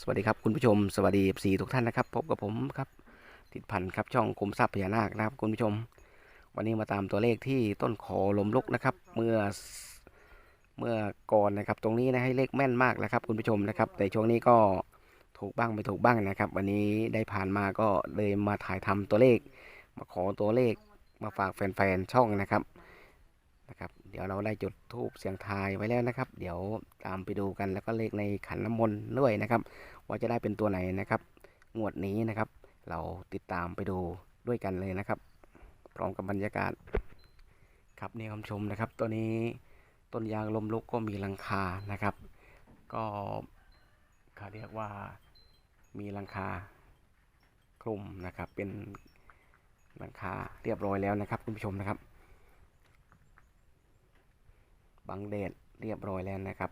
สวัสดีครับคุณผู้ชมสวัสดีสีทุกท่านนะครับ พบกับผมครับติดพันครับช่องคุมทรัพย์พญานาคนะครับคุณผู้ชม วันนี้มาตามตัวเลขที่ต้นคอลมลุกนะครับ เมื่อเมื่อก่อนนะครับ ตรงนี้นะให้เลขแม่นมากนะครับ คุณผู้ชมนะครับแต่ช่วงนี้ก็ถูกบ้างไม่ถูกบ้างนะครับ วันนี้ได้ผ่านมาก็เลยมาถ่ายทำตัวเลข มาขอตัวเลขมาฝากแฟนๆช่องนะครับ นะครับเดี๋ยวเราได้จุดทูบเสียงทายไว้แล้วนะครับ เดี๋ยวตามไปดูกันแล้วก็เลขในขันน้ำมนต์ด้วยนะครับ ว่าจะได้เป็นตัวไหนนะครับ งวดนี้นะครับ เราติดตามไปดูด้วยกันเลยนะครับ พร้อมกับบรรยากาศ ครับนี่คำชมนะครับ ตัวนี้ต้นยางลมลุกก็มีลังคานะครับ ก็เขาเรียกว่ามีลังคาคลุมนะครับ เป็นลังคาเรียบร้อยแล้วนะครับคุณผู้ชมนะครับ บังแดดเรียบร้อยแล้วนะครับ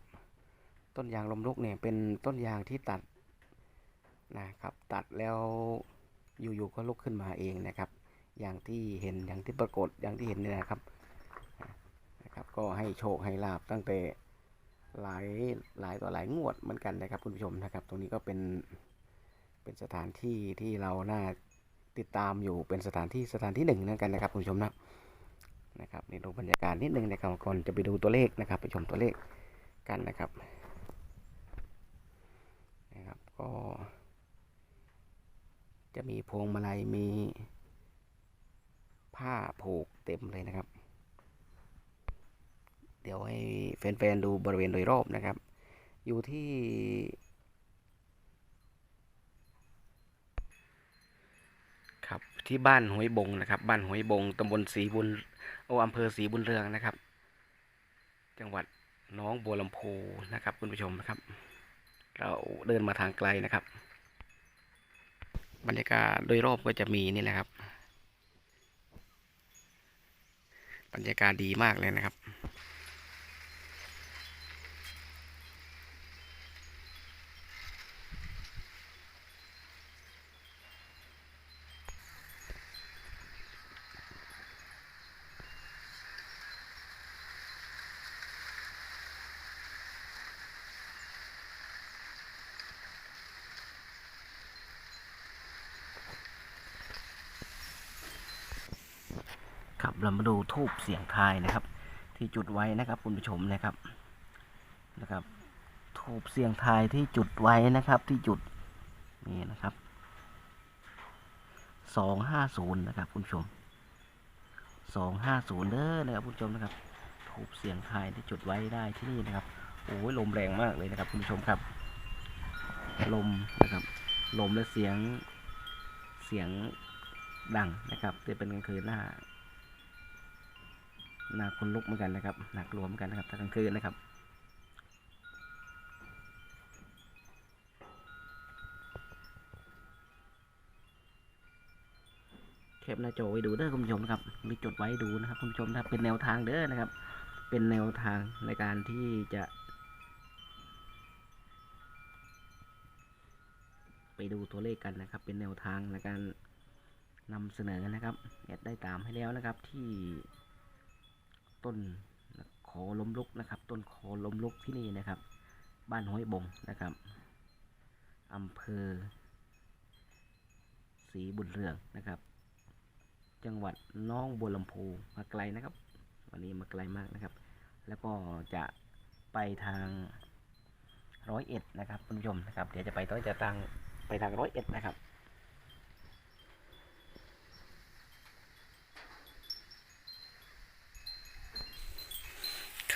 ต้นยางลมลุกเนี่ยเป็นต้นยางที่ตัดนะครับ ตัดแล้วอยู่ๆก็ลุกขึ้นมาเองนะครับ อย่างที่เห็นอย่างที่ปรากฏอย่างที่เห็นนี่นะครับนะครับ ก็ให้โชคให้ลาบตั้งแต่หลายหลายต่อหลายงวดเหมือนกันนะครับคุณผู้ชมนะครับ ตรงนี้ก็เป็นเป็นสถานที่ที่เราน่าติดตามอยู่เป็นสถานที่สถานที่หนึ่งเหมือนกันนะครับคุณผู้ชมนะ นะครับนี่ดูบรรยากาศนิดนึงนะครับก่อนจะไปดูตัวเลขนะครับ ไปชมตัวเลขกันนะครับนะครับก็ จะมีพวงมาลัยมีผ้าผูกเต็มเลยนะครับ เดี๋ยวให้แฟนๆดูบริเวณโดยรอบนะครับ อยู่ที่ครับที่บ้านห้วยบงนะครับ บ้านห้วยบงตำบลศรีบุญ โออำเภอศรีบุญเรืองนะครับ จังหวัดน้องบัวลำพูนะครับ คุณผู้ชมนะครับ เราเดินมาทางไกลนะครับ บรรยากาศโดยรอบก็จะมีนี่แหละครับ บรรยากาศดีมากเลยนะครับ เรามาดูทูบเสียงทายนะครับ ที่จุดไว้นะครับคุณผู้ชมนะครับนะครับ ทูบเสียงทายที่จุดไว้นะครับที่จุดนี่นะครับสองห้าศูนย์นะครับคุณผู้ชมสองห้าศูนย์เด้อนะครับคุณผู้ชมนะครับ ทูบเสียงทายที่จุดไว้ได้ที่นี่นะครับโอ้ยลมแรงมากเลยนะครับคุณผู้ชมครับ ลมนะครับ ลมและเสียงเสียงดังนะครับจะเป็นกลางคืนหน้า หนักคนลุกเหมือนกันนะครับหนักรวมอนกันนะครับถ้ากลางคืนนะครับแคปหน้าจอไว้ดูเด้อคุณผู้ชมนะครับมีจดไว้ดูนะครับคุณผู้ชมนะครับเป็นแนวทางเด้อนะครับ เป็นแนวทางในการที่จะ ไปดูตัวเลขกันนะครับ เป็นแนวทางในการนำเสนอนะครับแอดได้ตามให้แล้วนะครับที่ ต้นคอล้มลุกนะครับ ต้นคอล้มลุกที่นี่นะครับ บ้านห้วยบงนะครับอำเภอศรีบุญเรืองนะครับ จังหวัดน้องบัวลำพูมาไกลนะครับ วันนี้มาไกลมากนะครับ แล้วก็จะไปทางร้อยเอ็ดนะครับคุณผู้ชมนะครับ เดี๋ยวจะไปต้อยจะทางไปทางร้อยเอ็ดนะครับ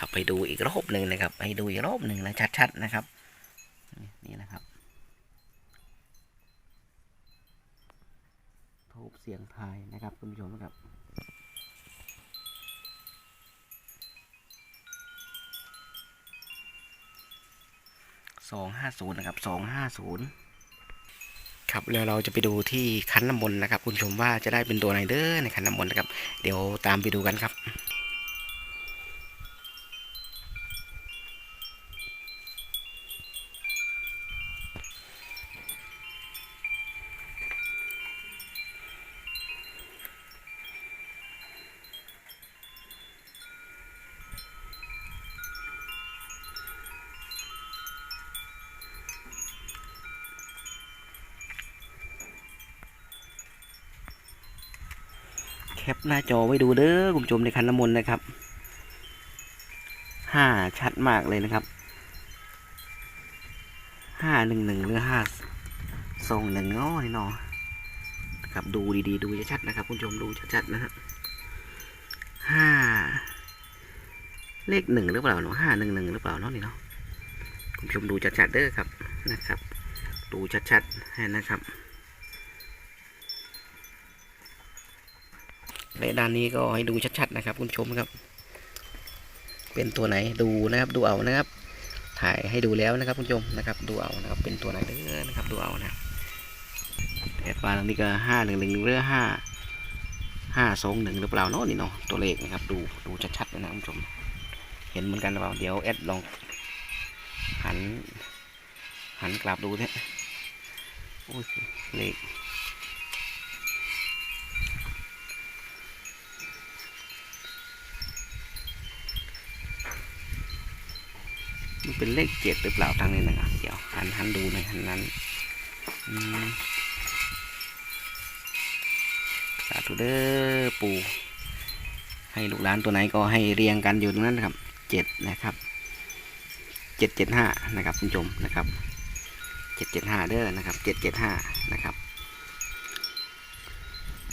ครับ ไปดูอีกรอบหนึ่งนะครับ ไปดูอีกรอบหนึ่งนะชัดๆนะครับ นี่นะครับทูบเสียงทายนะครับคุณผู้ชมนะครับสองห้าศูนย์นะครับสองห้าศูนย์ครับแล้วเราจะไปดูที่คันน้ำมนต์นะครับ คุณผู้ชมว่าจะได้เป็นตัวไหนเด้อในคันน้ำมนต์นะครับ เดี๋ยวตามไปดูกันครับ ปหน้าจอไว้ดูเด้อคุณผู้ชมในคันน้ำมนต์นะครับห้าชัดมากเลยนะครับห้าหนึ่งหนึ่งหรือห้าสองหนึ่งอ้อนี่เนาะครับดูดีๆ ดูชัดๆนะครับ คุณผู้ชมดูชัดๆนะฮะห้าเลขหนึ่งหรือเปล่าเนาะห้าหนึ่งหนึ่งหรือเปล่าเนาะนี่เนาะคุณผู้ชมดูชัดๆเด้อครับนะครับ ดูชัดๆให้นะครับ ในด้านนี้ก็ให้ดูชัดๆนะครับ คุณชมครับ เป็นตัวไหนดูนะครับดูเอานะครับ ถ่ายให้ดูแล้วนะครับ คุณชมนะครับ ดูเอานะครับ เป็นตัวไหนเด้อนะครับ ดูเอานะแอดบาตรงนี้ก็ห้าหนึ่งหนึ่งหรือห้าห้าสองหนึ่งหรือเปล่าเนาะนี่เนาะตัวเลขนะครับ ดูดูชัดๆเลยนะคุณผู้ชม เห็นเหมือนกันหรือเปล่าเดี๋ยวแอดลองหันหันกลับดูเนี่ยโอ้ยเลข มันเป็นเลขเจ็ดหรือเปล่าทางนี้นะครับเดี๋ยวหันหันดูหน่อยหันนั้นอืมสาธุเด้อปู่ให้ลูกหลานตัวไหนก็ให้เรียงกันอยู่ตรงนั้นนะครับเจ็ดนะครับเจ็ดเจ็ดห้านะครับคุณผู้ชมนะครับเจ็ดเจ็ดห้าเด้อนะครับเจ็ดเจ็ดห้านะครับ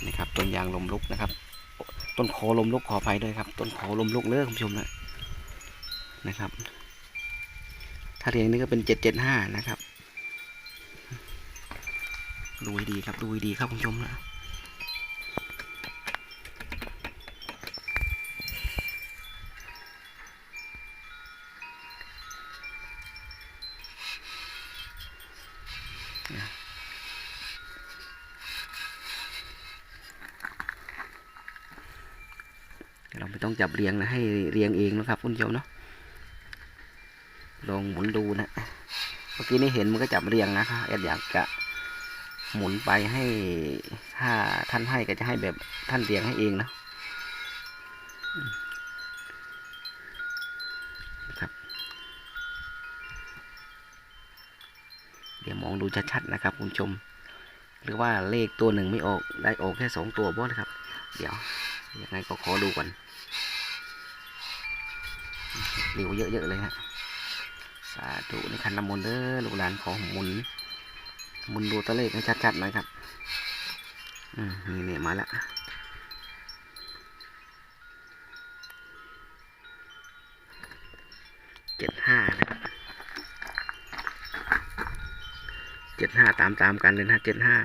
นะครับต้นยางลมลุกนะครับ ต้นโคลมลุกขออภัยด้วยครับ ต้นโคลมลุกเด้อคุณผู้ชมนะนะครับาเรียงนี้ก็เป็นเจ็ดเจ็ดห้านะครับ ดูดีครับ ดูดีครับคุณผู้ชมนะเราไม่ต้องจับเรียงนะ ให้เรียงเองนะครับคุณผู้ชมเนาะ องหมุนดูนะเมื่อกี้นี้เห็นมันก็จับเรียงนะครับแอดอยากจะหมุนไปให้ถ้าท่านให้ก็จะให้แบบท่านเรียงให้เองนะครับ เดี๋ยวมองดูชัดๆนะครับคุณชม หรือว่าเลขตัวหนึ่งไม่ออกได้ออกแค่สองตัวบอสครับ เดี๋ยวยังไงก็ขอดูก่อนเร็วเยอะๆเลยฮะาธุในคันน้ำมนต์เด้อลูกหลานขอหมุนหมุนดูตัวเลขให้ชัดๆหน่อยครับ อืมนี่เนี่ยมาแล้วเจ็ดห้านะครับเจ็ดห้าตามตามๆกันเลยนะเจ็ดห้า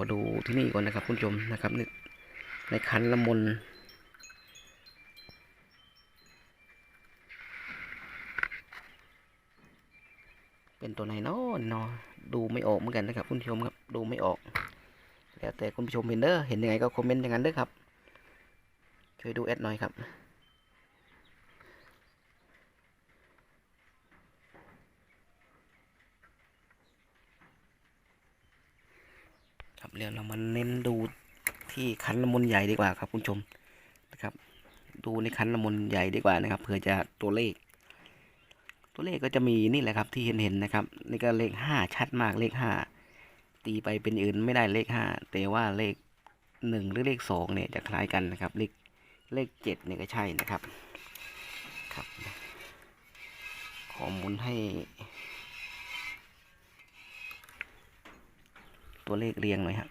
อดูที่นี่ก่อนนะครับ คุณผู้ชมนะครับในในคันละมนเป็นตัวไหนเนาะเนาะดูไม่ออกเหมือนกันนะครับ คุณผู้ชมครับดูไม่ออก แล้วแต่คุณผู้ชมเห็นเด้อเห็นยังไงก็คอมเมนต์อย่างนั้นเด้อครับ ช่วยดูแอดหน่อยครับ ครับ เดี๋ยวเรามาเน้นดูที่คันน้ำมนใหญ่ดีกว่าครับคุณชมนะครับ ดูในคันน้ำมนใหญ่ดีกว่านะครับเผื่อจะตัวเลข ตัวเลขก็จะมีนี่แหละครับที่เห็นเห็นนะครับนี่ก็เลขห้าชัดมากเลขห้าตีไปเป็นอื่นไม่ได้เลขห้าแต่ว่าเลขหนึ่งหรือเลขสองเนี่ยจะคล้ายกันนะครับ เลขเลขเจ็ดเนี่ยก็ใช่นะครับครับ ขอหมุนให้ ตัวเลขเรียงหน่อยฮะ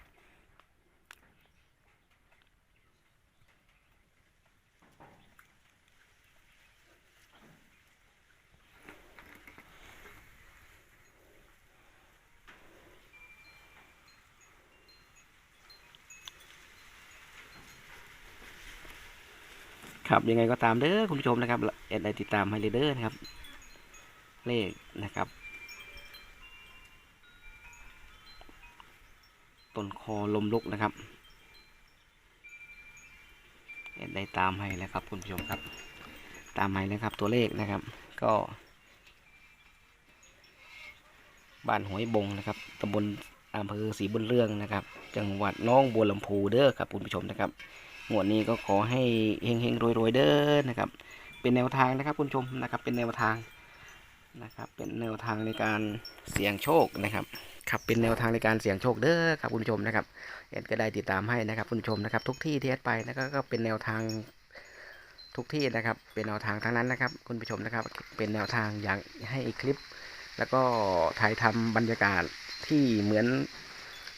ครับยังไงก็ตามเด้อคุณผู้ชมนะครับเอ็ดไดติดตามให้เลยเด้อนะครับ เลขนะครับ ต้นคอลมลุกนะครับได้ตามให้แล้วครับคุณผู้ชมครับ ตามให้แล้วครับตัวเลขนะครับ ก็ บ้านหอยบงนะครับตำบลอำเภอศรีบุญเรืองนะครับ จังหวัดน้องบัวลำพูเด้อครับคุณผู้ชมนะครับงวดนี้ก็ขอให้เฮงเฮงๆรวยๆเด้อนะครับ เป็นแนวทางนะครับคุณผู้ชมนะครับ เป็นแนวทาง นะครับเป็นแนวทางในการเสี่ยงโชคนะครับครับเป็นแนวทางในการเสี่ยงโชคเด้อครับคุณผู้ชมนะครับเอ็ดก็ได้ติดตามให้นะครับคุณผู้ชมนะครับ ทุกที่ที่เอ็ดไปนะก็เป็นแนวทางทุกที่นะครับ เป็นแนวทางทั้งนั้นนะครับ คุณผู้ชมนะครับ เป็นแนวทางอยากให้คลิป แล้วก็ถ่ายทำบรรยากาศที่เหมือน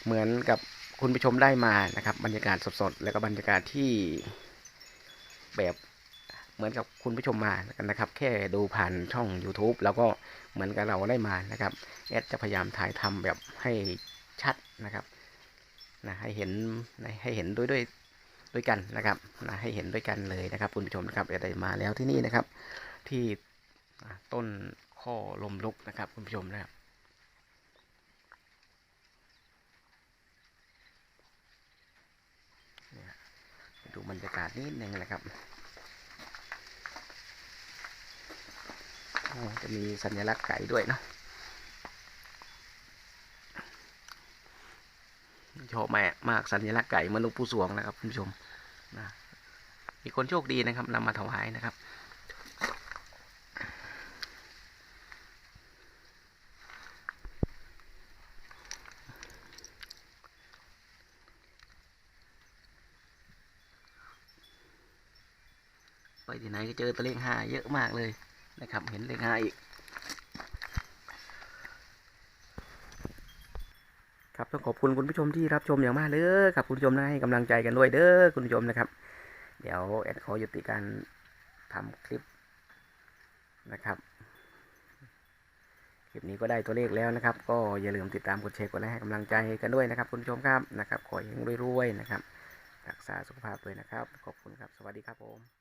เหมือนกับคุณผู้ชมได้มานะครับ บรรยากาศสดๆแล้วก็บรรยากาศที่แบบ เหมือนกับคุณผู้ชมมากันนะครับ แค่ดูผ่านช่อง YouTube แล้วก็เหมือนกับเราได้มานะครับ แอดจะพยายามถ่ายทำแบบให้ชัดนะครับนะให้เห็นให้เห็นด้วยด้วยด้วยกันนะครับนะให้เห็นด้วยกันเลยนะครับ คุณผู้ชมนะครับแอดได้มาแล้วที่นี่นะครับ ที่ต้นข้อลมลุกนะครับ คุณผู้ชมนะครับดูบรรยากาศนิดนึงนะครับโอ้ จะมีสัญลักษณ์ไก่ด้วยนะชอบมากมากสัญลักษณ์ไก่มนุษย์ผู้สวงนะครับคุณผู้ชมนะมีคนโชคดีนะครับนำมาถวายนะครับไปที่ไหนก็เจอตัวเลขห้าเยอะมากเลย นะครับ เห็นเลขห้าอีก ครับต้องขอบคุณคุณผู้ชมที่รับชมอย่างมากเลยครับคุณผู้ชมนะให้กำลังใจกันด้วยเด้อคุณผู้ชมนะครับ เดี๋ยวแอดขอยุติการทำคลิปนะครับคลิปนี้ก็ได้ตัวเลขแล้วนะครับ ก็อย่าลืมติดตามกดแชร์กดไลค์ให้กำลังใจกันด้วยนะครับ คุณผู้ชมครับนะครับ ขอให้รวยๆนะครับ รักษาสุขภาพด้วยนะครับ ขอบคุณครับ สวัสดีครับผม